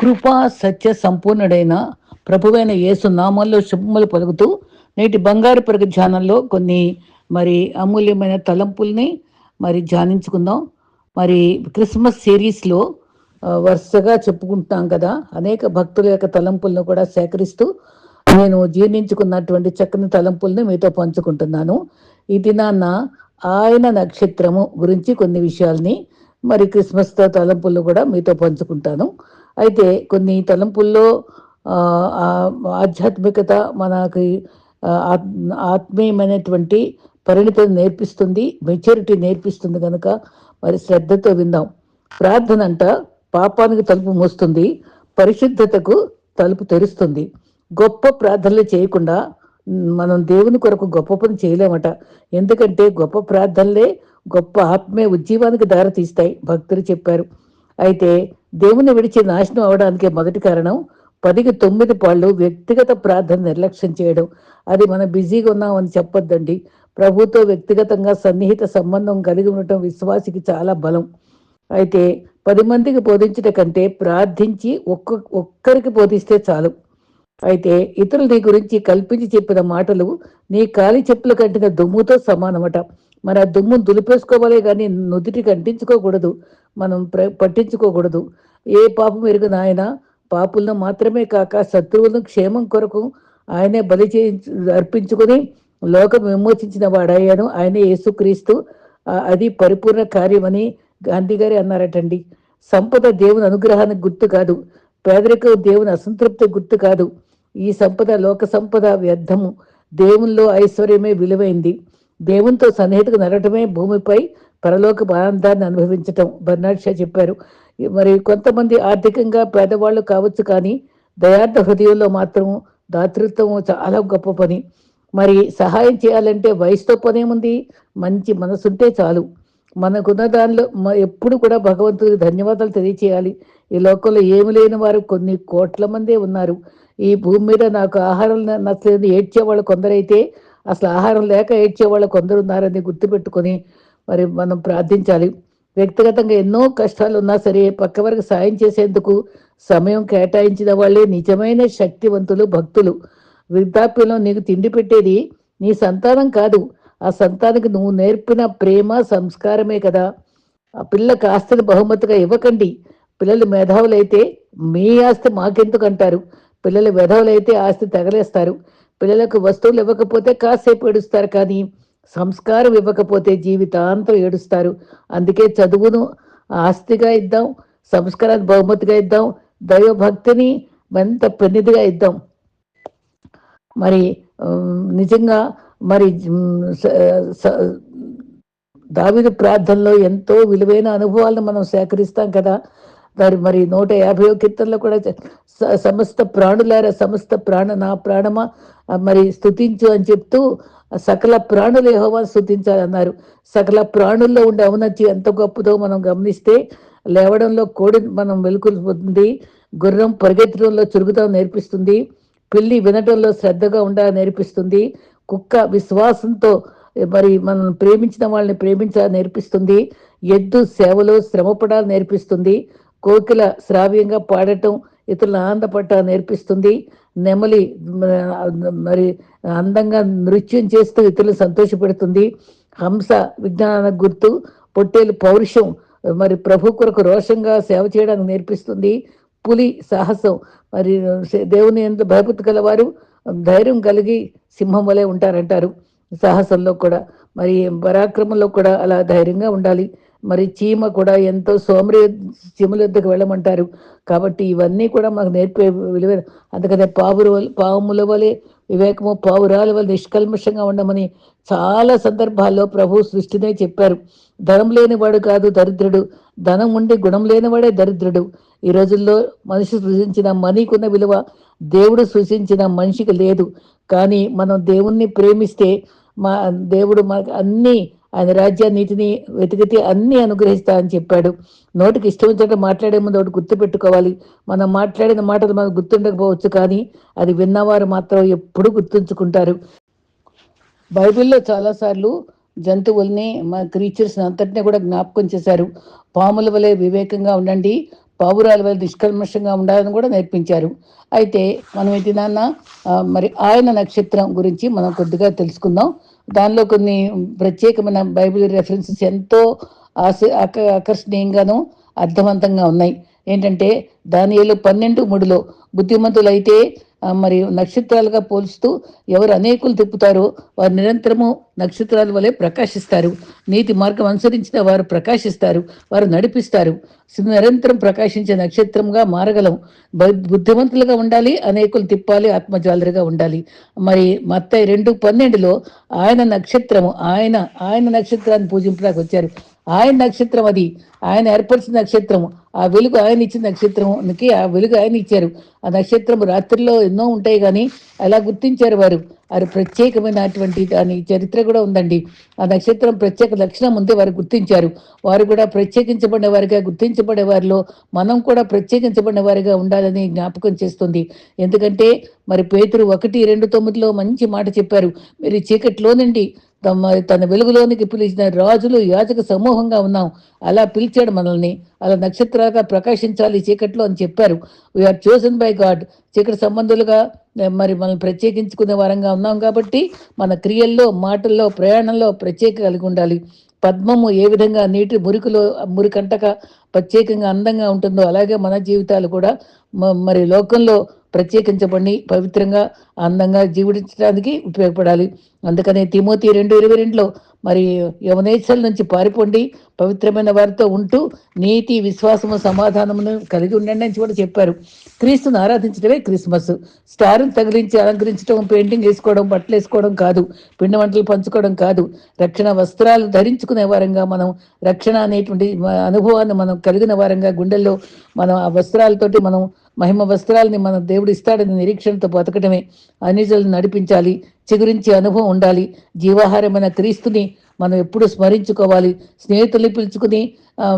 కృపా సత్య సంపూర్ణుడైన ప్రభువైన యేసు నామాల్లో శుభములు పలుకుతూ నేటి బంగారు పరుగు ధ్యానంలో కొన్ని మరి అమూల్యమైన తలంపుల్ని మరి ధ్యానించుకుందాం. మరి క్రిస్మస్ సిరీస్లో వరుసగా చెప్పుకుంటాం కదా అనేక భక్తుల యొక్క తలంపులను కూడా సేకరిస్తూ నేను జీర్ణించుకున్నటువంటి చక్కని తలంపుల్ని మీతో పంచుకుంటున్నాను. ఈ దినాన్న ఆయన నక్షత్రము గురించి కొన్ని విషయాల్ని మరి క్రిస్మస్తో తలంపులు తలంపుల్లో కూడా మీతో పంచుకుంటాను. అయితే కొన్ని తలంపుల్లో ఆధ్యాత్మికత మనకి ఆత్- ఆత్మీయమైనటువంటి పరిణితిని నేర్పిస్తుంది మెచ్యూరిటీ నేర్పిస్తుంది కనుక మరి శ్రద్ధతో విందాం. ప్రార్థన అంట పాపానికి తలుపు మూస్తుంది పరిశుద్ధతకు తలుపు తెరుస్తుంది. గొప్ప ప్రార్థనలు చేయకుండా మనం దేవుని కొరకు గొప్ప పని చేయలేమట. ఎందుకంటే గొప్ప ప్రార్థనలే గొప్ప ఆత్మీయ ఉజ్జీవానికి దారితీస్తాయి భక్తులు చెప్పారు. అయితే దేవుని విడిచి నాశనం అవడానికి మొదటి కారణం పదికి తొమ్మిది పాళ్ళు వ్యక్తిగత ప్రార్థన నిర్లక్ష్యం చేయడం. అది మనం బిజీగా ఉన్నామని చెప్పొద్దండి. ప్రభుతో వ్యక్తిగతంగా సన్నిహిత సంబంధం కలిగి ఉండటం విశ్వాసికి చాలా బలం. అయితే పది మందికి బోధించట కంటే ప్రార్థించి ఒక్క ఒక్కరికి బోధిస్తే చాలు. అయితే ఇతరులు నీ గురించి కల్పించి చెప్పిన మాటలు నీ కాలి చెప్పులు కంటిన దుమ్ముతో సమానమట. మన ఆ దుమ్మును దులిపేసుకోవాలి కానీ నుదుటికి అంటించుకోకూడదు మనం ప్ర- పట్టించుకోకూడదు. ఏ పాపం ఎరుగు నాయన? పాపులను మాత్రమే కాక శత్రువులను క్షేమం కొరకు ఆయనే బలి చే అర్పించుకొని లోకం విమోచించిన వాడయ్యాను. ఆయనే యేసుక్రీస్తు. అది పరిపూర్ణ కార్యమని గాంధీ గారి అన్నారటండి. సంపద దేవుని అనుగ్రహానికి గుర్తు కాదు. పేదరికం దేవుని అసంతృప్తి గుర్తు కాదు. ఈ సంపద లోక సంపద వ్యర్థము. దేవునిలో ఐశ్వర్యమే విలువైంది. దేవునితో సన్నిహితకు నడటమే భూమిపై పరలోక ఆనందాన్ని అనుభవించటం. బర్నాడ్ షా చెప్పారు. మరి కొంతమంది ఆర్థికంగా పేదవాళ్ళు కావచ్చు కానీ దయార్థ హృదయంలో మాత్రం దాతృత్వం చాలా గొప్ప పని. మరి సహాయం చేయాలంటే వయసుతో పనేముంది మంచి మనసుంటే చాలు. మనకున్న దానిలో మ- ఎప్పుడు కూడా భగవంతుడికి ధన్యవాదాలు తెలియచేయాలి. ఈ లోకంలో ఏమి లేని వారు కొన్ని కోట్ల మందే ఉన్నారు. ఈ భూమి మీద నాకు ఆహారం న- నచ్చలేదు ఏడ్చేవాళ్ళు కొందరైతే అసలు ఆహారం లేక ఏడ్చే వాళ్ళు కొందరు ఉన్నారని గుర్తుపెట్టుకొని మరి మనం ప్రార్థించాలి. వ్యక్తిగతంగా ఎన్నో కష్టాలు ఉన్నా సరే పక్క వరకు సాయం చేసేందుకు సమయం కేటాయించిన వాళ్ళే నిజమైన శక్తివంతులు భక్తులు. వృద్ధాప్యంలో నీకు తిండి పెట్టేది నీ సంతానం కాదు. ఆ సంతానికి నువ్వు నేర్పిన ప్రేమ సంస్కారమే కదా. ఆ పిల్ల ఆస్తిని బహుమతిగా ఇవ్వకండి. పిల్లలు మేధావులైతే మీ ఆస్తి మాకెందుకు అంటారు పిల్లలు మేధావులైతే ఆస్తి తగలేస్తారు. పిల్లలకు వస్తువులు ఇవ్వకపోతే కాసేపు ఏడుస్తారు కానీ సంస్కారం ఇవ్వకపోతే జీవితాంతం ఏడుస్తారు. అందుకే చదువును ఆస్తిగా ఇద్దాం సంస్కారాన్ని బహుమతిగా ఇద్దాం దైవభక్తిని ఎంత పెన్నిదిగా ఇద్దాం. మరి నిజంగా మరి ఉమ్, ప్రార్థనలో ఎంతో విలువైన అనుభవాలను మనం సేకరిస్తాం కదా. మరి మరి నూట యాభై కీర్తనలో కూడా సమస్త ప్రాణులారా సమస్త ప్రాణ నా ప్రాణమా మరి స్తుతించు అని చెప్తూ సకల ప్రాణులు స్థుతించాలి అన్నారు సకల ప్రాణుల్లో ఉండే ఔన్నత్యం ఎంత గొప్పదో మనం గమనిస్తే లేవడంలో కోడి మనం వెలుకొల్పుతుంది గుర్రం పరిగెత్తడంలో చురుగుతాం నేర్పిస్తుంది పిల్లి వినటంలో శ్రద్ధగా ఉండాలని నేర్పిస్తుంది కుక్క విశ్వాసంతో మరి మనం ప్రేమించిన వాళ్ళని ప్రేమించాలని నేర్పిస్తుంది ఎద్దు సేవలో శ్రమపడాలని నేర్పిస్తుంది కోకిల శ్రావ్యంగా పాడటం ఇతరులను ఆనందపట్ట నేర్పిస్తుంది. నెమలి మరి అందంగా నృత్యం చేస్తూ ఇతరులను సంతోషపెడుతుంది. హంస విజ్ఞానానికి గుర్తు పొట్టేలు పౌరుషం మరి ప్రభు కొరకు రోషంగా సేవ చేయడానికి నేర్పిస్తుంది. పులి సాహసం మరి దేవుని ఎంత భయపతి గలవారు ధైర్యం కలిగి సింహం వలె ఉంటారంటారు. సాహసంలో కూడా మరి పరాక్రమంలో కూడా అలా ధైర్యంగా ఉండాలి. మరి చీమ కూడా ఎంతో సోమరి చీమల వద్దకు వెళ్ళమంటారు. కాబట్టి ఇవన్నీ కూడా మాకు నేర్పే విలువ అందుకనే పావురు వలె- పాముల వలె వివేకము పావురాల వల్ల నిష్కల్మషంగా ఉండమని చాలా సందర్భాల్లో ప్రభు సృష్టినే చెప్పారు. ధనం లేనివాడు కాదు దరిద్రుడు. ధనం ఉండి గుణం లేనివాడే దరిద్రుడు. ఈ రోజుల్లో మనిషి సృజించిన మనీకున్న విలువ దేవుడు సృజించిన మనిషికి లేదు. కానీ మనం దేవుణ్ణి ప్రేమిస్తే మా దేవుడు మనకు అన్నీ ఆయన రాజ్య వెతికితే అన్ని అనుగ్రహిస్తా అని చెప్పాడు. నోటికి ఇష్టం వచ్చినట్టు మాట్లాడే ముందు ఒకటి గుర్తుపెట్టుకోవాలి మనం మాట్లాడిన మాటలు మనకు గుర్తుండకపోవచ్చు కానీ అది విన్నవారు మాత్రం ఎప్పుడు గుర్తుంచుకుంటారు. బైబిల్లో చాలాసార్లు జంతువుల్ని మా క్రీచర్స్ అంతటినీ కూడా జ్ఞాపకం చేశారు. పాముల వలె వివేకంగా ఉండండి పావురాల వల్ల నిష్కల్మషంగా ఉండాలని కూడా నేర్పించారు. అయితే మనం ఏంటి నాన్న మరి ఆయన నక్షత్రం గురించి మనం కొద్దిగా తెలుసుకుందాం. దానిలో కొన్ని ప్రత్యేకమైన బైబిల్ రెఫరెన్సెస్ ఎంతో ఆశ ఆకర్షణీయంగాను అర్థవంతంగా ఉన్నాయి. ఏంటంటే దానిలో పన్నెండు మూడులో బుద్ధిమంతులైతే మరి నక్షత్రాలుగా పోల్చుతూ ఎవరు అనేకులు తిప్పుతారో వారు నిరంతరము నక్షత్రాల వలె ప్రకాశిస్తారు. నీతి మార్గం అనుసరించిన వారు ప్రకాశిస్తారు వారు నడిపిస్తారు. నిరంతరం ప్రకాశించే నక్షత్రంగా మారగలం. బుద్ధిమంతులుగా ఉండాలి అనేకులు తిప్పాలి ఆత్మజాలరిగా ఉండాలి. మరి మత్త రెండు పన్నెండులో ఆయన నక్షత్రము ఆయన ఆయన నక్షత్రాన్ని పూజింపడానికి వచ్చారు. ఆయన నక్షత్రం అది ఆయన ఏర్పరిచిన నక్షత్రము. ఆ వెలుగు ఆయన ఇచ్చిన నక్షత్రంకి ఆ వెలుగు ఆయన ఇచ్చారు. ఆ నక్షత్రం రాత్రిలో ఎన్నో ఉంటాయి కానీ అలా గుర్తించారు వారు. వారు ప్రత్యేకమైనటువంటి దాని చరిత్ర కూడా ఉందండి. ఆ నక్షత్రం ప్రత్యేక లక్షణం ఉంది వారు గుర్తించారు. వారు కూడా ప్రత్యేకించబడిన వారిగా గుర్తించబడే వారిలో మనం కూడా ప్రత్యేకించబడిన వారిగా ఉండాలని జ్ఞాపకం చేస్తుంది. ఎందుకంటే మరి పేతురు ఒకటి రెండు తొమ్మిదిలో మంచి మాట చెప్పారు. మీరు చీకటిలో నుండి తమ తన వెలుగులోనికి పిలిచిన రాజులు యాజక సమూహంగా ఉన్నాం. అలా పిలిచాడు మనల్ని. అలా నక్షత్రాలుగా ప్రకాశించాలి చీకట్లో అని చెప్పారు. వీఆర్ చోజన్ బై గాడ్ చీకటి సంబంధులుగా మరి మనం ప్రత్యేకించుకునే వారంగా ఉన్నాం కాబట్టి మన క్రియల్లో మాటల్లో ప్రయాణంలో ప్రత్యేక కలిగి ఉండాలి. పద్మము ఏ విధంగా నీటి మురికిలో మురికంటక ప్రత్యేకంగా అందంగా ఉంటుందో అలాగే మన జీవితాలు కూడా మరి లోకంలో ప్రత్యేకించబడి పవిత్రంగా అందంగా జీవించడానికి ఉపయోగపడాలి. అందుకనే తిమోతి రెండు ఇరవై రెండులో మరి యవనేశ్వరుల నుంచి పారిపోండి పవిత్రమైన వారితో ఉంటూ నీతి విశ్వాసము సమాధానమును కలిగి ఉండండి అని కూడా చెప్పారు. క్రీస్తును ఆరాధించడమే క్రిస్మస్. స్టార్ను తగిలించి అలంకరించడం పెయింటింగ్ వేసుకోవడం బట్టలు వేసుకోవడం కాదు పిండి వంటలు పంచుకోవడం కాదు. రక్షణ వస్త్రాలు ధరించుకునే వారంగా మనం రక్షణ అనేటువంటి అనుభవాన్ని మనం కలిగిన వారంగా గుండెల్లో మనం ఆ వస్త్రాలతోటి మనం మహిమ వస్త్రాలని మన దేవుడు ఇస్తాడని నిరీక్షణతో బతకడమే అనిజలను నడిపించాలి. చిగురించి అనుభవం ఉండాలి. జీవాహారమైన క్రీస్తుని మనం ఎప్పుడు స్మరించుకోవాలి. స్నేహితుల్ని పిలుచుకుని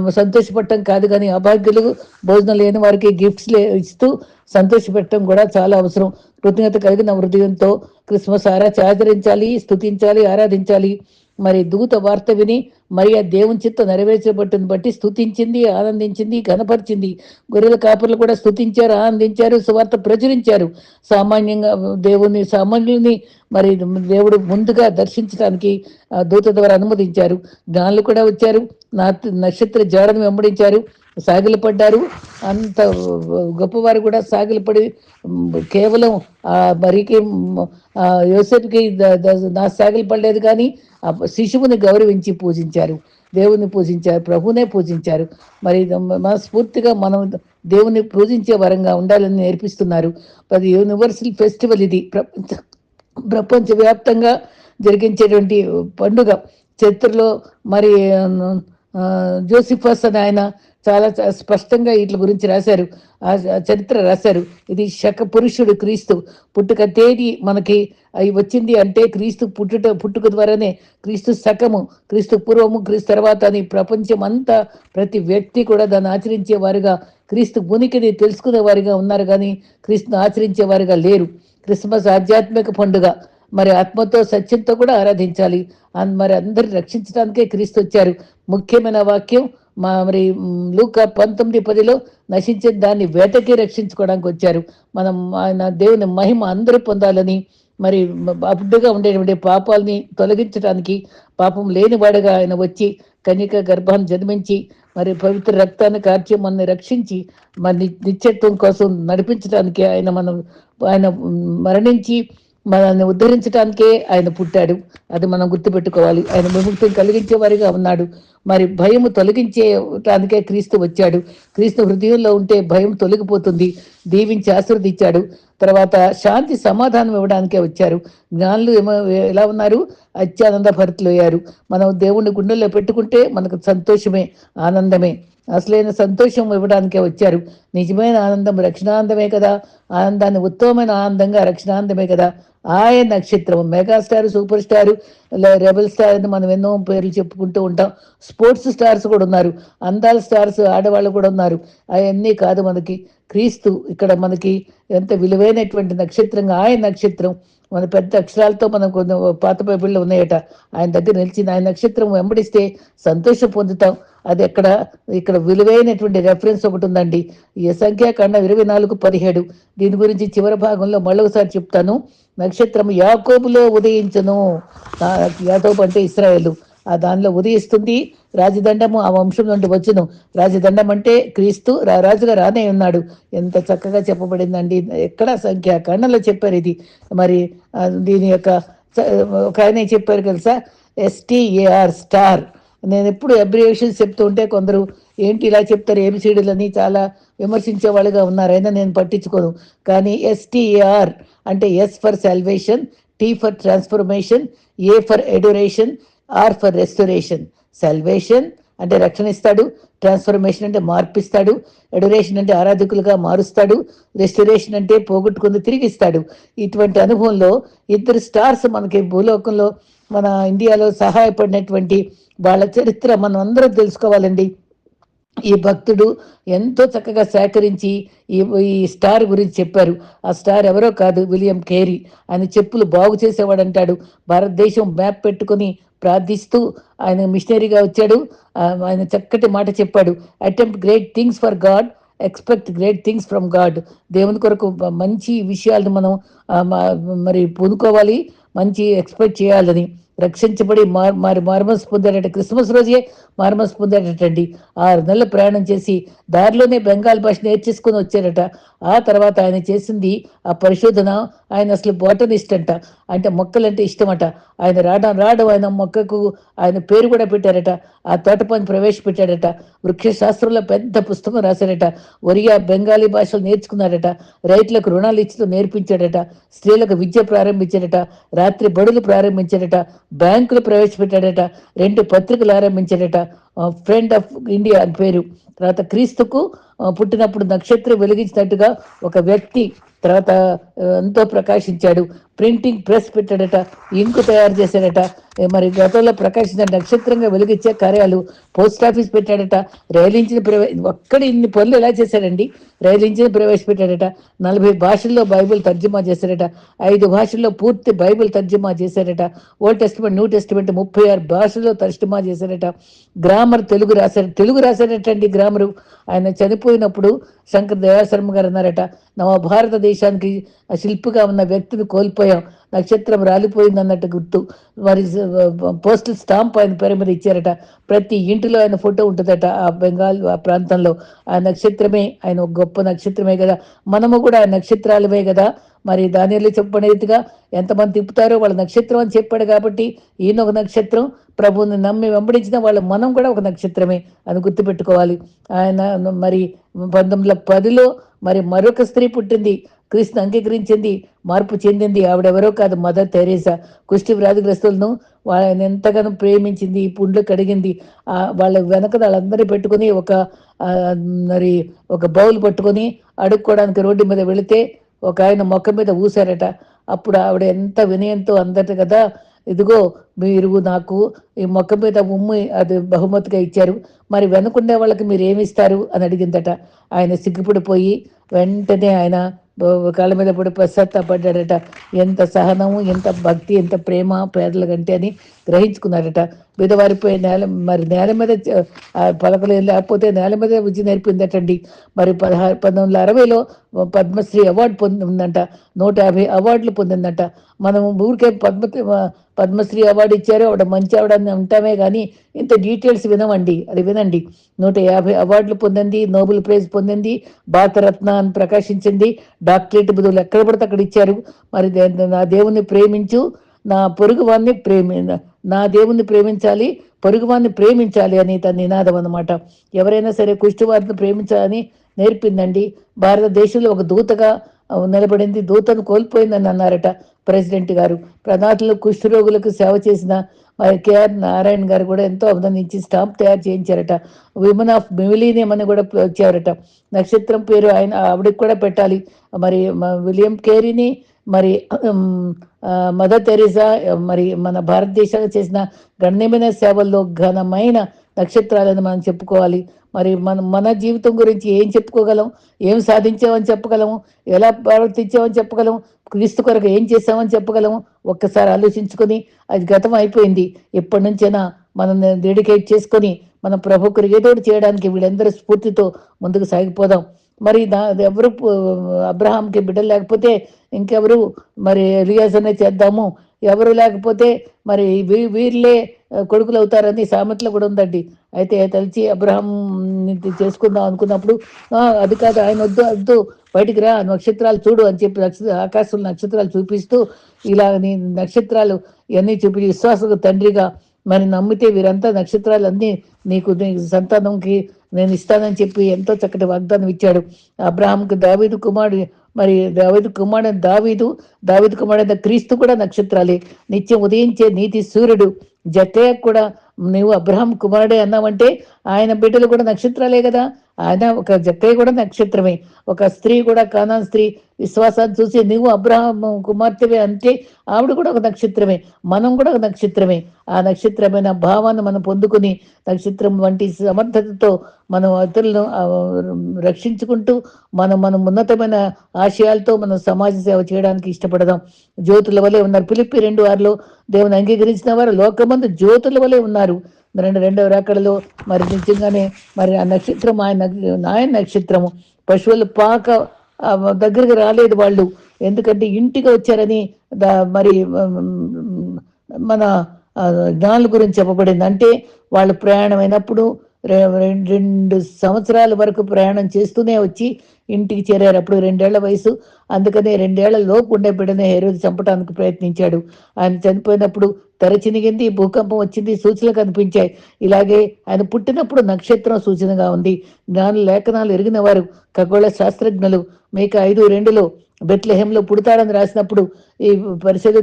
సంతోషపడటం కాదు కానీ అభాగ్యులు భోజనం లేని వారికి గిఫ్ట్స్ లే ఇస్తూ సంతోషపెట్టడం కూడా చాలా అవసరం. కృతజ్ఞత కలిగిన హృదయంతో క్రిస్మస్ ఆరాధ ఆచరించాలి స్తుతించాలి ఆరాధించాలి. మరి దూత వార్త విని మరి ఆ దేవుని చిత్త నెరవేర్చబట్టుని బట్టి స్థుతించింది ఆనందించింది కనపరిచింది గొర్రెల కాపర్లు కూడా స్థుతించారు ఆనందించారు సువార్త ప్రచురించారు. సామాన్యంగా దేవుని సామాన్యుల్ని మరి దేవుడు ముందుగా దర్శించడానికి ఆ దూత ద్వారా అనుమతించారు. జ్ఞానులు కూడా వచ్చారు. నా నక్షత్ర జాడను వెంబడించారు. సాగిలపడ్డారు. అంత గొప్పవారు కూడా సాగిలపడి పడి కేవలం మరికి యోసేపుకి నా సాగిలు పడలేదు కానీ ఆ శిశువుని గౌరవించి పూజించారు. దేవుని పూజించారు ప్రభునే పూజించారు. మరి మనస్ఫూర్తిగా మనం దేవుని పూజించే వరంగా ఉండాలని నేర్పిస్తున్నారు. అది యూనివర్సల్ ఫెస్టివల్ ఇది. ప్రపంచ ప్రపంచవ్యాప్తంగా జరిగించేటువంటి పండుగ. చరిత్రలో మరి జోసిఫస్ అని ఆయన చాలా స్పష్టంగా వీటి గురించి రాశారు. ఆ చరిత్ర రాశారు. ఇది శక పురుషుడు క్రీస్తు. పుట్టుక తేదీ మనకి అవి వచ్చింది అంటే క్రీస్తు పుట్టుట పుట్టుక ద్వారానే క్రీస్తు శకము క్రీస్తు పూర్వము క్రీస్తు తర్వాత అని ప్రపంచం అంతా ప్రతి వ్యక్తి కూడా దాన్ని ఆచరించే వారుగా క్రీస్తు ఉనికిని తెలుసుకునే వారిగా ఉన్నారు కానీ క్రీస్తును ఆచరించే వారుగా లేరు. క్రిస్మస్ ఆధ్యాత్మిక పండుగ. మరి ఆత్మతో సత్యంతో కూడా ఆరాధించాలి. మరి అందరిని రక్షించడానికే క్రీస్తు వచ్చారు. ముఖ్యమైన వాక్యం మరి లూక లూకా పంతొమ్మిది పదిలో నశించిన దాన్ని వేటకి రక్షించుకోవడానికి వచ్చారు. మనం ఆయన దేవుని మహిమ అందరూ పొందాలని మరి అడ్డుగా ఉండేటువంటి పాపాలని తొలగించడానికి పాపం లేనివాడుగా ఆయన వచ్చి కన్యక గర్భాన్ని జన్మించి మరి పవిత్ర రక్తాన్ని కార్చి మనల్ని రక్షించి మన నిత్యత్వం కోసం నడిపించడానికి ఆయన మనం ఆయన మరణించి మనల్ని ఉద్ధరించడానికే ఆయన పుట్టాడు. అది మనం గుర్తుపెట్టుకోవాలి. ఆయన విముక్తిని కలిగించే వారిగా ఉన్నాడు. మరి భయము తొలగించేటానికే క్రీస్తు వచ్చాడు. క్రీస్తు హృదయంలో ఉంటే భయం తొలగిపోతుంది. దీవించి ఆశీర్వదించాడు. తర్వాత శాంతి సమాధానం ఇవ్వడానికే వచ్చారు. జ్ఞానులు ఏమో ఎలా ఉన్నారు? అత్యానంద భరితులు అయ్యారు. మనం దేవుణ్ణి గుండెల్లో పెట్టుకుంటే మనకు సంతోషమే ఆనందమే. అసలైన సంతోషం ఇవ్వడానికే వచ్చారు. నిజమైన ఆనందం రక్షణానందమే కదా. ఆనందాన్ని ఉత్తమమైన ఆనందంగా రక్షణానందమే కదా. ఆయన నక్షత్రం megastar super star rebel star అని మనం ఎన్నో పేర్లు చెప్పుకుంటూ ఉంటాం. స్పోర్ట్స్ స్టార్స్ కూడా ఉన్నారు. అందాల స్టార్స్ ఆడవాళ్ళు కూడా ఉన్నారు. అవన్నీ కాదు మనకి. క్రీస్తు ఇక్కడ మనకి ఎంత విలువైనటువంటి నక్షత్రంగా ఆయన నక్షత్రం మన పెద్ద అక్షరాలతో మనం కొన్ని పాత బైబిల్లో ఉన్నాయట. ఆయన దగ్గర నిలిచిన ఆయన నక్షత్రం వెంబడిస్తే సంతోషం పొందుతాం. అది ఎక్కడ? ఇక్కడ విలువైనటువంటి రెఫరెన్స్ ఒకటి ఉందండి. ఈ సంఖ్యాకాండ ఇరవై నాలుగు పదిహేడు. దీని గురించి చివరి భాగంలో మళ్ళొకసారి చెప్తాను. నక్షత్రం యాకోబులో ఉదయించను. ఆ యాకోబు అంటే ఇస్రాయేలు. ఆ దానిలో ఉదయిస్తుంది. రాజదండము ఆ వంశం నుండి వచ్చును. రాజదండం అంటే క్రీస్తు రా- రాజుగా రానే ఉన్నాడు. ఎంత చక్కగా చెప్పబడిందండి. ఎక్కడ సంఖ్య కన్నలో చెప్పారు ఇది. మరి దీని యొక్క ఒక ఆయన చెప్పారు తెలుసా? S T A R star. నేను ఎప్పుడు అబ్రియేషన్స్ చెప్తూ ఉంటే కొందరు ఏంటి ఇలా చెప్తారు? ఏబిసిడీలని చాలా విమర్శించే వాళ్ళుగా ఉన్నారైనా నేను పట్టించుకోను. కానీ ఎస్టీఏఆర్ అంటే S for salvation T for transformation A for adoration R for restoration. Salvation అంటే రక్షణ ఇస్తాడు ట్రాన్స్ఫర్మేషన్ అంటే మార్పిస్తాడు ఎడరేషన్ అంటే ఆరాధకులుగా మారుస్తాడు రెస్టరేషన్ అంటే పోగొట్టుకుంది తిరిగిస్తాడు. ఇటువంటి అనుభవంలో ఇద్దరు స్టార్స్ మనకి భూలోకంలో మన ఇండియాలో సహాయపడినటువంటి వాళ్ళ చరిత్ర మనం అందరం తెలుసుకోవాలండి. ఈ భక్తుడు ఎంతో చక్కగా సేకరించి ఈ ఈ స్టార్ గురించి చెప్పారు. ఆ స్టార్ ఎవరో కాదు విలియం కేరీ ఆయన చెప్పులు బాగు చేసేవాడు అంటాడు భారతదేశం మ్యాప్ పెట్టుకొని ప్రార్థిస్తూ ఆయన మిషనరీగా వచ్చాడు. ఆయన చక్కటి మాట చెప్పాడు. Attempt great things for God expect great things from God దేవుని కొరకు మంచి విషయాలను మనం మరి పొందుకోవాలి మంచి ఎక్స్పెక్ట్ చేయాలని. రక్షించబడి మారు మరి మార్మస్ పొందాడట క్రిస్మస్ రోజే మార్మస్ పొందాడటండి ఆరు నెలలు ప్రయాణం చేసి దారిలోనే బెంగాల్ భాష నేర్చేసుకుని వచ్చాడట ఆ తర్వాత ఆయన చేసింది ఆ పరిశోధన ఆయన అసలు బోటనిస్ట్ అంట. అంటే మొక్కలంటే ఇష్టమట. ఆయన రావడం రావడం ఆయన మొక్కకు ఆయన పేరు కూడా పెట్టారట. ఆ తోట పని ప్రవేశపెట్టాడట. వృక్ష శాస్త్రంలో పెద్ద పుస్తకం రాశాడట ఒరియా బెంగాలీ భాషలు నేర్చుకున్నాడట రైతులకు రుణాలు ఇచ్చుతూ నేర్పించాడట. స్త్రీలకు విద్య ప్రారంభించాడట రాత్రి బడులు ప్రారంభించాడట బ్యాంకులు ప్రవేశపెట్టాడట రెండు పత్రికలు ఆరంభించాడట. ఫ్రెండ్ ఆఫ్ ఇండియా అని పేరు. తర్వాత క్రీస్తుకు పుట్టినప్పుడు నక్షత్రం వెలిగించినట్టుగా ఒక వ్యక్తి తర్వాత ఎంతో ప్రకాశించాడు. ప్రింటింగ్ ప్రెస్ పెట్టాడట ఇంకు తయారు చేశాడట. మరి గతంలో ప్రకాశించిన నక్షత్రంగా వెలిగించే కార్యాలు పోస్ట్ ఆఫీస్ పెట్టాడట రైలు ఇంజిన్ ప్రవే ఒక్కడి ఇన్ని పనులు ఎలా చేశాడండి? రైలు ఇంజిన్ ప్రవేశపెట్టాడట నలభై భాషల్లో బైబిల్ తర్జుమా చేశాడట ఐదు భాషల్లో పూర్తి బైబిల్ తర్జుమా చేశాడట ఓల్డ్ టెస్టిమెంట్ న్యూ టెస్ట్మెంట్ ముప్పై ఆరు భాషల్లో తర్జుమా చేశాడట గ్రామర్ తెలుగు రాశాడు తెలుగు రాశాడటండి గ్రామరు. ఆయన చనిపోయినప్పుడు శంకర్ దయాశర్మ గారు అన్నారట నవ భారతదేశానికి శిల్పిగా ఉన్న వ్యక్తిని కోల్పోయి నక్షత్రం రాలిపోయింది అన్నట్టు గుర్తు. మరి పోస్టల్ స్టాంప్ ఆయన పేరు మీద ఇచ్చారట. ప్రతి ఇంటిలో ఆయన ఫోటో ఉంటుందట ఆ బెంగాల్ ఆ ప్రాంతంలో. ఆ నక్షత్రమే ఆయన ఒక గొప్ప నక్షత్రమే కదా. మనము కూడా ఆ నక్షత్రాలమే కదా. మరి దానిలో చెప్పనేదిగా ఎంతమంది తిప్పుతారో వాళ్ళ నక్షత్రం అని చెప్పాడు కాబట్టి ఈయన ఒక నక్షత్రం. ప్రభువుని నమ్మి వెంబడించిన వాళ్ళు మనం కూడా ఒక నక్షత్రమే అని గుర్తుపెట్టుకోవాలి. ఆయన మరి పంతొమ్మిది వందల పదిలో మరి మరొక స్త్రీ పుట్టింది. క్రీస్తుని అంగీకరించింది మార్పు చెందింది. ఆవిడెవరో కాదు మదర్ తెరేసా కుష్టి వ్యాధిగ్రస్తులను వాళ్ళని ఎంతగానో ప్రేమించింది పుండ్లు కడిగింది. ఆ వాళ్ళ వెనక వాళ్ళందరినీ పెట్టుకుని ఒక మరి ఒక బౌల్ పట్టుకొని అడుక్కోవడానికి రోడ్డు మీద వెళితే ఒక ఆయన మొక్క మీద ఊసారట అప్పుడు ఆవిడ ఎంత వినయంతో అందట కదా ఇదిగో మీరు నాకు ఈ మొక్క మీద ఉమ్మి అది బహుమతిగా ఇచ్చారు. మరి వెనుకుండే వాళ్ళకి మీరు ఏమి ఇస్తారు? అని అడిగిందట. ఆయన సిగ్గుపడిపోయి వెంటనే ఆయన కాళ్ళ మీద పడి పశ్చాత్తాపడ్డాడట. ఎంత సహనము ఎంత భక్తి ఎంత ప్రేమ పేదల కంటే అని గ్రహించుకున్నాడట బీదవారిపోయి నేల మరి నేల మీద పలకలు లేకపోతే నేల మీద విద్య నేర్పిందటండి. మరి పదహారు పంతొమ్మిది వందల అరవైలో పద్మశ్రీ అవార్డు పొందిందంట. నూట యాభై అవార్డులు పొందిందంట. మనం ఊరికే పద్మ పద్మశ్రీ అవార్డు ఇచ్చారు. ఆవిడ మంచి ఆవిడ ఉంటామే కానీ ఇంత డీటెయిల్స్ వినమండి అది వినండి. నూట యాభై అవార్డులు పొందింది నోబెల్ ప్రైజ్ పొందింది భారతరత్న అని ప్రకాశించింది. డాక్టరేట్ బదులు ఎక్కడ పడితే అక్కడ ఇచ్చారు. మరి దే- నా దేవుని ప్రేమించు నా పొరుగు వాడిని ప్రేమి నా దేవుణ్ణి ప్రేమించాలి పొరుగువాన్ని ప్రేమించాలి అని తన నినాదం అనమాట ఎవరైనా సరే కుష్టివారిని ప్రేమించాలని నేర్పిందండి. భారతదేశంలో ఒక దూతగా నిలబడింది. దూతను కోల్పోయిందని అన్నారట ప్రెసిడెంట్ గారు. ప్రధాతులు కుష్ఠరోగులకు సేవ చేసిన మరి కేఆర్ నారాయణ గారు కూడా ఎంతో అభినందించి స్టాంప్ తయారు చేయించారట. విమెన్ ఆఫ్ మిమిలీనియం అని కూడా వచ్చారట. నక్షత్రం పేరు ఆయన ఆవిడకి కూడా పెట్టాలి. మరి విలియం కేరీని మరి మదర్ తెరీసా మరి మన భారతదేశానికి చేసిన గణనీయమైన సేవల్లో ఘనమైన నక్షత్రాలని మనం చెప్పుకోవాలి. మరి మన మన జీవితం గురించి ఏం చెప్పుకోగలం? ఏం సాధించామని చెప్పగలము? ఎలా ప్రవర్తించామని చెప్పగలం? క్రీస్తు కొరకు ఏం చేసామని చెప్పగలము? ఒక్కసారి ఆలోచించుకొని అది గతం అయిపోయింది. ఎప్పటి నుంచైనా మనం డెడికేట్ చేసుకొని మన ప్రభు ఏదో చేయడానికి వీళ్ళందరూ స్ఫూర్తితో ముందుకు సాగిపోదాం. మరి దా ఎవరు అబ్రహాంకి బిడ్డలు లేకపోతే ఇంకెవరు మరి ఎలియాస్ అనే చేద్దాము. ఎవరు లేకపోతే మరి వీ వీళ్ళే కొడుకులు అవుతారని సామెతలు కూడా ఉందండి. అయితే తలిచి అబ్రహం చేసుకుందాం అనుకున్నప్పుడు అది కాదు ఆయన వద్దు వద్దు బయటికి రా నక్షత్రాలు చూడు అని చెప్పి నక్ష ఆకాశంలో నక్షత్రాలు చూపిస్తూ ఇలా నీ నక్షత్రాలు ఇవన్నీ చూపి విశ్వాసకు తండ్రిగా మరి నమ్మితే వీరంతా నక్షత్రాలు అన్నీ నీకు నీ సంతానంకి నేను ఇస్తానని చెప్పి ఎంతో చక్కటి వాగ్దానం ఇచ్చాడు. అబ్రహాంకు దావీదు కుమారుడు మరి దావీదు కుమారుడు దావీదు దావీదు కుమారుడైన క్రీస్తు కూడా నక్షత్రాలే. నిత్యం ఉదయించే నీతి సూర్యుడు. జక్కయ్య కూడా నువ్వు అబ్రహాం కుమారుడే అన్నావంటే ఆయన బిడ్డలు కూడా నక్షత్రాలే కదా. ఆయన ఒక జక్కయ్య కూడా నక్షత్రమే. ఒక స్త్రీ కూడా కానాన్ స్త్రీ. విశ్వాసాన్ని చూసి నువ్వు అబ్రహాం కుమార్తెవే అంటే ఆవిడ కూడా ఒక నక్షత్రమే. మనం కూడా ఒక నక్షత్రమే. ఆ నక్షత్రమైన భావాన్ని మనం పొందుకుని నక్షత్రం వంటి సమర్థతతో మనం ఇతరులను రక్షించుకుంటూ మనం మనం ఉన్నతమైన ఆశయాలతో మనం సమాజ సేవ చేయడానికి ఇష్టపడదాం. జ్యోతుల వలె ఉన్నారు. పిలిపి రెండు వారిలో దేవుని అంగీకరించిన వారు లోకమందు జ్యోతుల వలె ఉన్నారు. రెండు రెండవ రాకడలో మరి నిజంగానే మరి ఆ నక్షత్రం ఆయన ఆయన నక్షత్రము పశువులు పాక దగ్గరికి రాలేదు వాళ్ళు. ఎందుకంటే ఇంటికి వచ్చారని దా- మరి మన జ్ఞానుల గురించి చెప్పబడింది. అంటే వాళ్ళు ప్రయాణమైనప్పుడు రెండు సంవత్సరాల వరకు ప్రయాణం చేస్తూనే వచ్చి ఇంటికి చేరారు. అప్పుడు రెండేళ్ళ వయసు. అందుకనే రెండేళ్ళ లోపు ఉండే బిడ్డనే హేరోదు చంపడానికి ప్రయత్నించాడు. ఆయన చనిపోయినప్పుడు తెరచినిగింది భూకంపం వచ్చింది సూచనలు కనిపించాయి. ఇలాగే ఆయన పుట్టినప్పుడు నక్షత్రం సూచనగా ఉంది. దాని లేఖనాలు ఎరిగిన వారు ఖగోళ శాస్త్రజ్ఞులు. మేక ఐదు రెండులో బెత్లెహంలో పుడతాడని రాసినప్పుడు ఈ పరిశోధ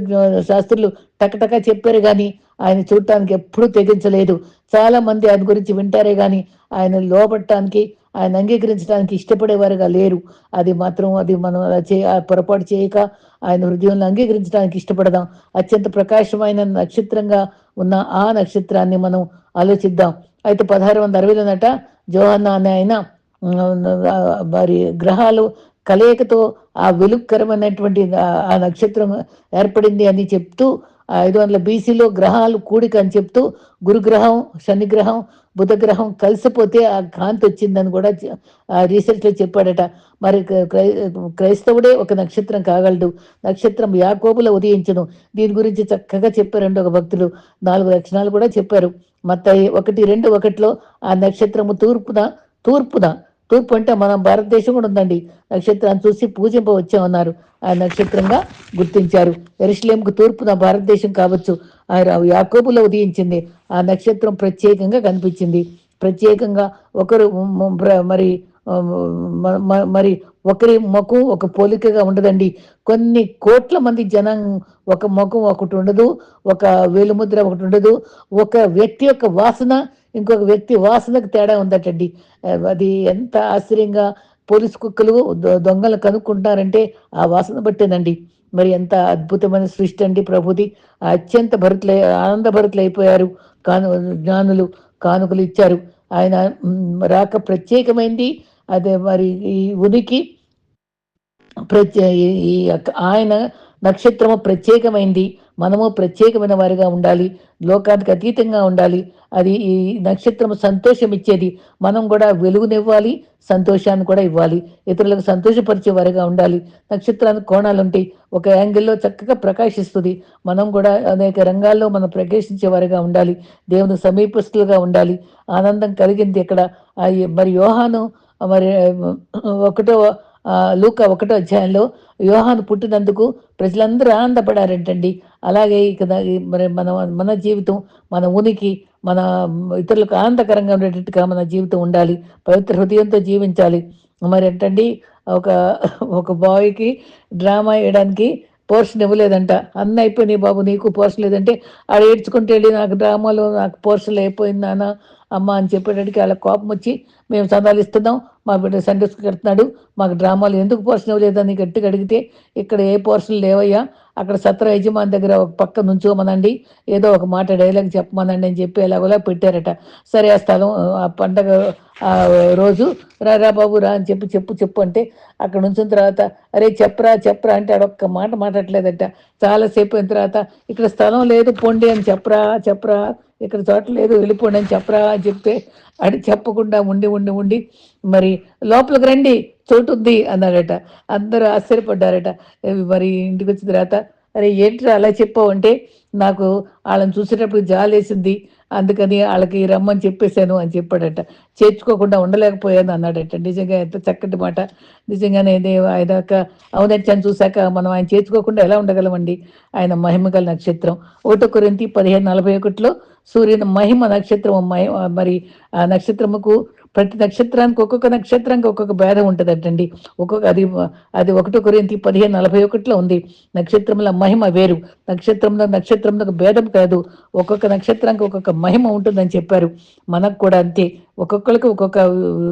శాస్త్రులు టకటక చెప్పారు కానీ ఆయన చూడటానికి ఎప్పుడూ తెగించలేదు. చాలా మంది ఆయన గురించి వింటారే కానీ ఆయన లోపడటానికి ఆయన అంగీకరించడానికి ఇష్టపడేవారుగా లేరు. అది మాత్రం అది మనం అలా చే పొరపాటు చేయక ఆయన హృదయంలో అంగీకరించడానికి ఇష్టపడదాం. అత్యంత ప్రకాశమైన నక్షత్రంగా ఉన్న ఆ నక్షత్రాన్ని మనం ఆలోచిద్దాం. అయితే పదహారు వందల అరవైలోనట జోహన్న అనే ఆయన మరి గ్రహాలు కలయికతో ఆ వెలుక్కరమైనటువంటి ఆ- నక్షత్రం ఏర్పడింది అని చెప్తూ ఐదు వందల బీసీలో గ్రహాలు కూడిక అని చెప్తూ గురుగ్రహం శనిగ్రహం బుధగ్రహం కలిసిపోతే ఆ కాంతి వచ్చిందని కూడా రీసెర్చ్లో చెప్పాడట. మరి క్రై- క్రైస్తవుడే ఒక నక్షత్రం కాగలడు. నక్షత్రం యాకోబుల ఉదయించను. దీని గురించి చక్కగా చెప్పారండి ఒక భక్తులు. నాలుగు లక్షణాలు కూడా చెప్పారు. మత్త ఒకటి రెండు ఒకటిలో ఆ నక్షత్రము తూర్పున తూర్పున తూర్పు అంటే మన భారతదేశం కూడా ఉందండి. నక్షత్రాన్ని చూసి పూజింప వచ్చామన్నారు ఆ నక్షత్రంగా గుర్తించారు. ఎరుషలేంకు తూర్పున భారతదేశం కావచ్చు. ఆ యాకోబులో ఉదయించింది. ఆ నక్షత్రం ప్రత్యేకంగా కనిపించింది. ప్రత్యేకంగా ఒకరు మరి మరి ఒకరి ముఖం ఒక పోలికగా ఉండదండి. కొన్ని కోట్ల మంది జనం ఒక ముఖం ఒకటి ఉండదు. ఒక వేలుముద్ర ఒకటి ఉండదు. ఒక వ్యక్తి యొక్క వాసన ఇంకొక వ్యక్తి వాసనకు తేడా ఉందటండి. అది ఎంత ఆశ్చర్యంగా పోలీస్ కుక్కలు దొ- దొంగలు కనుక్కుంటారంటే ఆ వాసన పట్టిందండి. మరి ఎంత అద్భుతమైన సృష్టి అండి ప్రభుది. అత్యంత భరతులై ఆనంద భరతులు అయిపోయారు కాను జ్ఞానులు కానుకలు ఇచ్చారు. ఆయన రాక ప్రత్యేకమైంది. అదే మరి ఈ ఉనికి ప్రత్యే ఈ- ఆయన నక్షత్రము ప్రత్యేకమైంది. మనము ప్రత్యేకమైన వారిగా ఉండాలి లోకానికి అతీతంగా ఉండాలి. అది ఈ నక్షత్రం సంతోషం ఇచ్చేది. మనం కూడా వెలుగునివ్వాలి సంతోషాన్ని కూడా ఇవ్వాలి. ఇతరులకు సంతోషపరిచే వారిగా ఉండాలి. నక్షత్రానికి కోణాలు ఉంటాయి ఒక యాంగిల్లో చక్కగా ప్రకాశిస్తుంది. మనం కూడా అనేక రంగాల్లో మనం ప్రకాశించే వారిగా ఉండాలి. దేవుని సమీపస్తులుగా ఉండాలి. ఆనందం కలిగింది ఇక్కడ మరి యోహాను మరి ఒకటో లూక ఒకటో అధ్యాయంలో వివాహాన్ని పుట్టినందుకు ప్రజలందరూ ఆనందపడారంటండి. అలాగే ఇక మరి మన మన జీవితం మన ఉనికి మన ఇతరులకు ఆనందకరంగా ఉండేటట్టుగా మన జీవితం ఉండాలి. పవిత్ర హృదయంతో జీవించాలి. మరి ఏంటండి? ఒక ఒక బాయ్కి డ్రామా వేయడానికి పోర్షన్ ఇవ్వలేదంట. అన్న అయిపోయినాయి బాబు నీకు పోర్షన్ లేదంటే ఆడ ఏడ్చుకుంటే వెళ్ళి నాకు డ్రామాలో నాకు పోర్షన్లు అయిపోయింది నాన్న అమ్మ అని చెప్పేటడికి వాళ్ళ కోపం వచ్చి మేము చందాలు ఇస్తున్నాం మా బిడ్డ సండే స్కూల్కి వెళ్తున్నాడు మాకు డ్రామాలు ఎందుకు పోర్షన్ ఇవ్వలేదని గట్టిగా అడిగితే ఇక్కడ ఏ పోర్షన్లు లేవయ్యా? అక్కడ సత్ర యజమాని దగ్గర ఒక పక్క నుంచోమనండి ఏదో ఒక మాట డైలాగ్ చెప్పమనండి అని చెప్పి ఎలాగోలా పెట్టారట. సరే ఆ స్థలం ఆ పండగ రోజు రా రా బాబు రా అని చెప్పి చెప్పు చెప్పు అంటే అక్కడ నుంచిన తర్వాత అరే చెప్పరా చెప్పరా అంటే అడొక్క మాట మాట్లాడలేదట. చాలాసేపు అయిన తర్వాత ఇక్కడ స్థలం లేదు పొండి అని చెప్పరా చెప్పరా ఇక్కడ చోట లేదు వెళ్ళిపోండి అని చెప్పరా అని చెప్తే అని చెప్పకుండా ఉండి ఉండి ఉండి మరి లోపలికి రండి చోటు ఉంది అన్నాడట అందరూ ఆశ్చర్యపడ్డారట. మరి ఇంటికి వచ్చిన తర్వాత అరే ఏంట్రా అలా చెప్పావు అంటే నాకు వాళ్ళని చూసేటప్పుడు జాలేసింది అందుకని వాళ్ళకి రమ్మని చెప్పేశాను అని చెప్పాడట. చేర్చుకోకుండా ఉండలేకపోయాను అన్నాడట. నిజంగా ఎంత చక్కటి మాట. నిజంగానే ఆయన యొక్క చూశాక మనం ఆయన చేర్చుకోకుండా ఎలా ఉండగలమండి? ఆయన మహిమగల నక్షత్రం. ఒకటో కొరింతి పదిహేను నలభై ఒకటిలో సూర్యుని మహిమ నక్షత్రం మహిమ మరి ఆ నక్షత్రముకు ప్రతి నక్షత్రానికి ఒక్కొక్క నక్షత్రానికి ఒక్కొక్క భేదం ఉంటుందటండి. ఒక్కొక్క అది అది ఒకటో కొరింతి పదిహేను నలభై ఒకటిలో ఉంది. నక్షత్రముల మహిమ వేరు. నక్షత్రంలో నక్షత్రంలో భేదం కాదు. ఒక్కొక్క నక్షత్రానికి ఒక్కొక్క మహిమ ఉంటుందని చెప్పారు. మనకు కూడా అంతే. ఒక్కొక్కరికి ఒక్కొక్క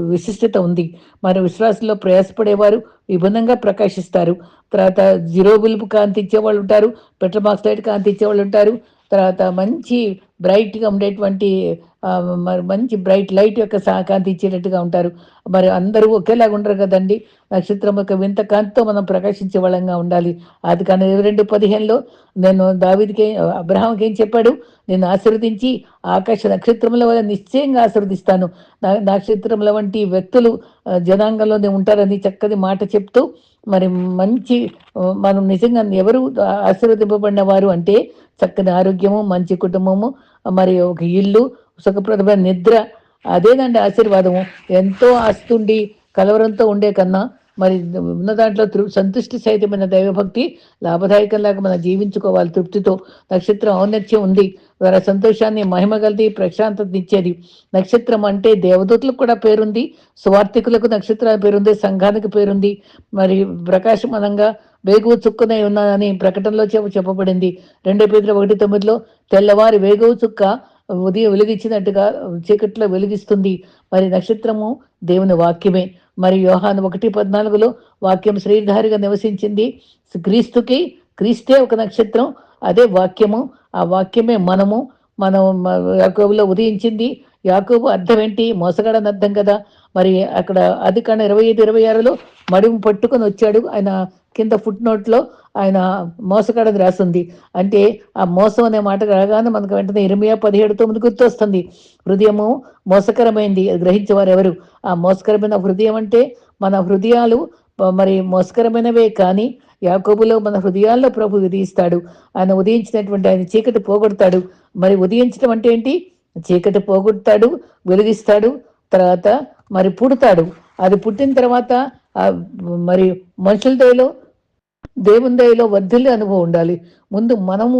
విశిష్టత ఉంది. మరి విశ్వాసంలో ప్రయాసపడేవారు విభిన్నంగా ప్రకాశిస్తారు. తర్వాత జీరో బిల్బు కాంతి ఇచ్చేవాళ్ళు ఉంటారు. పెట్రోమాక్సైడ్ కాంతి ఇచ్చేవాళ్ళు ఉంటారు. తర్వాత మంచి బ్రైట్గా ఉండేటువంటి మరి మంచి బ్రైట్ లైట్ యొక్క కాంతి ఇచ్చేటట్టుగా ఉంటారు. మరి అందరూ ఒకేలాగా ఉండరు కదండి. నక్షత్రం యొక్క వింత కాంతితో మనం ప్రకాశించే వాళ్ళంగా ఉండాలి. అది కానీ రెండు పదిహేనులో నేను దావిదికి అబ్రహాంకి ఏం చెప్పాడు? నేను ఆశీర్వదించి ఆకాశ నక్షత్రముల వల్ల నిశ్చయంగా ఆశీర్వదిస్తాను. నక్షత్రముల వంటి వ్యక్తులు జనాంగంలోనే ఉంటారని చక్కని మాట చెప్తూ మరి మంచి మనం నిజంగా ఎవరు ఆశీర్వదింపబడిన వారు అంటే చక్కని ఆరోగ్యము మంచి కుటుంబము మరి ఒక ఇల్లు సుఖప్రదమైన నిద్ర అదేనండి ఆశీర్వాదము. ఎంతో ఆస్తుండి కలవరంతో ఉండే కన్నా మరి ఉన్న దాంట్లో తృ సంతుష్టి సహితమైన దైవభక్తి లాభదాయకంలాగా మనం జీవించుకోవాలి. తృప్తితో నక్షత్రం ఔన్నత్యం ఉంది. వారి సంతోషాన్ని మహిమగలది ప్రశాంతత ఇచ్చేది. నక్షత్రం అంటే దేవదూతలకు కూడా పేరుంది. స్వార్థికులకు నక్షత్రాల పేరుంది. సంఘానికి పేరుంది. మరి ప్రకాశమనంగా వేగువు చుక్కనే ఉన్నానని ప్రకటనలో చెప్పబడింది. రెండో పేదలు ఒకటి తొమ్మిదిలో తెల్లవారి వేగువు చుక్క ఉదయం వెలిగించినట్టుగా చీకట్లో వెలిగిస్తుంది. మరి నక్షత్రము దేవుని వాక్యమే. మరి యోహాన్ ఒకటి పద్నాలుగులో వాక్యం శ్రీధారిగా నివసించింది. క్రీస్తుకి క్రీస్తే ఒక నక్షత్రం అదే వాక్యము ఆ వాక్యమే మనము మనం యాకోబులో ఉదయించింది. యాకోబు అర్థం ఏంటి? మోసగాడని అర్థం కదా. మరి అక్కడ అది కానీ ఇరవై ఐదు ఇరవై ఆరులో మడిము పట్టుకొని వచ్చాడు. ఆయన కింద ఫుట్ నోట్లో ఆయన మోసగాడని రాసింది. అంటే ఆ మోసం అనే మాట రాగానే మనకు వెంటనే ఇరవై పదిహేడు తొమ్మిది గుర్తొస్తుంది. హృదయము మోసకరమైంది గ్రహించేవారు ఎవరు ఆ మోసకరమైన హృదయం అంటే మన హృదయాలు మరి మోసకరమైనవే కానీ యాకోబులో మన హృదయాల్లో ప్రభు విధిస్తాడు. ఆయన ఉదయించినటువంటి ఆయన చీకటి పోగొడతాడు. మరి ఉదయించడం అంటే ఏంటి? చీకటి పోగొడతాడు వెలిగిస్తాడు తర్వాత మరి పుడతాడు. అది పుట్టిన తర్వాత మరి మనుషుల దయలో దేవుని దయలో వర్ధిల్లి అనుభవం ఉండాలి. ముందు మనము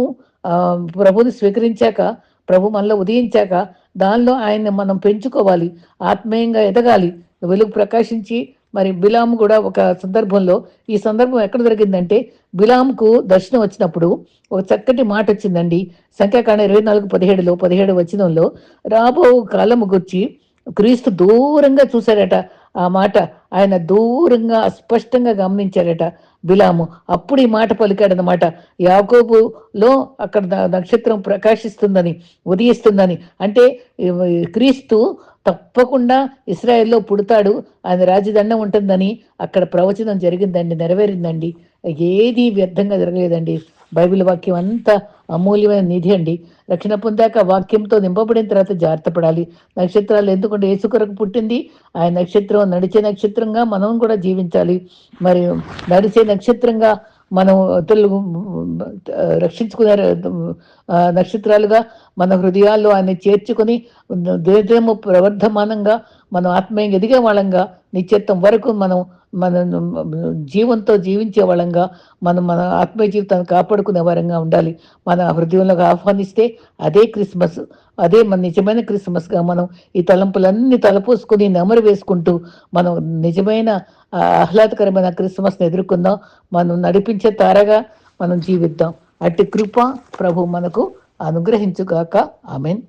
ప్రభుని స్వీకరించాక ప్రభు మనలో ఉదయించాక దానిలో ఆయన్ని మనం పెంచుకోవాలి. ఆత్మీయంగా ఎదగాలి. వెలుగు ప్రకాశించి మరి బిలాం కూడా ఒక సందర్భంలో ఈ సందర్భం ఎక్కడ జరిగిందంటే బిలాంకు దర్శనం వచ్చినప్పుడు ఒక చక్కటి మాట వచ్చిందండి. సంఖ్యాకాండ ఇరవై నాలుగు పదిహేడులో పదిహేడు వచ్చినంలో రాబో కాలము గుర్చి క్రీస్తు దూరంగా చూశాడట ఆ మాట ఆయన దూరంగా అస్పష్టంగా గమనించారట బిలాము అప్పుడు ఈ మాట పలికాడనమాట యాకోబులో అక్కడ నక్షత్రం ప్రకాశిస్తుందని ఉదయిస్తుందని. అంటే క్రీస్తు తప్పకుండా ఇస్రాయెల్లో పుడతాడు ఆయన రాజదండం ఉంటుందని అక్కడ ప్రవచనం జరిగిందండి నెరవేరిందండి. ఏది వ్యర్థంగా జరగలేదండి. బైబిల్ వాక్యం అంతా అమూల్యమైన నిధి అండి. రక్షణ పొందాక వాక్యంతో నింపబడిన తర్వాత జాగ్రత్త పడాలి. నక్షత్రాలు ఎందుకంటే ఏసు కొరకు పుట్టింది. ఆయన నక్షత్రం నడిచే నక్షత్రంగా మనం కూడా జీవించాలి. మరి నడిచే నక్షత్రంగా మనం తెలుగు రక్షించుకునే నక్షత్రాలుగా మన హృదయాల్లో ఆయన చేర్చుకొని దేశము ప్రవర్ధమానంగా మనం ఆత్మీయంగా ఎదిగే వాళ్ళంగా నిత్యత్వం వరకు మనం మన జీవంతో జీవించే వాళ్ళంగా మనం మన ఆత్మీయ జీవితాన్ని కాపాడుకునే వారంగా ఉండాలి. మన హృదయంలోకి ఆహ్వానిస్తే అదే క్రిస్మస్ అదే మన నిజమైన క్రిస్మస్గా మనం ఈ తలంపులన్నీ తలపోసుకుని నెమరు వేసుకుంటూ మనం నిజమైన ఆహ్లాదకరమైన క్రిస్మస్ని ఎదుర్కొందాం. మనం నడిపించే తారగా మనం జీవిద్దాం. అట్టి కృప ప్రభు మనకు అనుగ్రహించుగాక. ఆమెన్.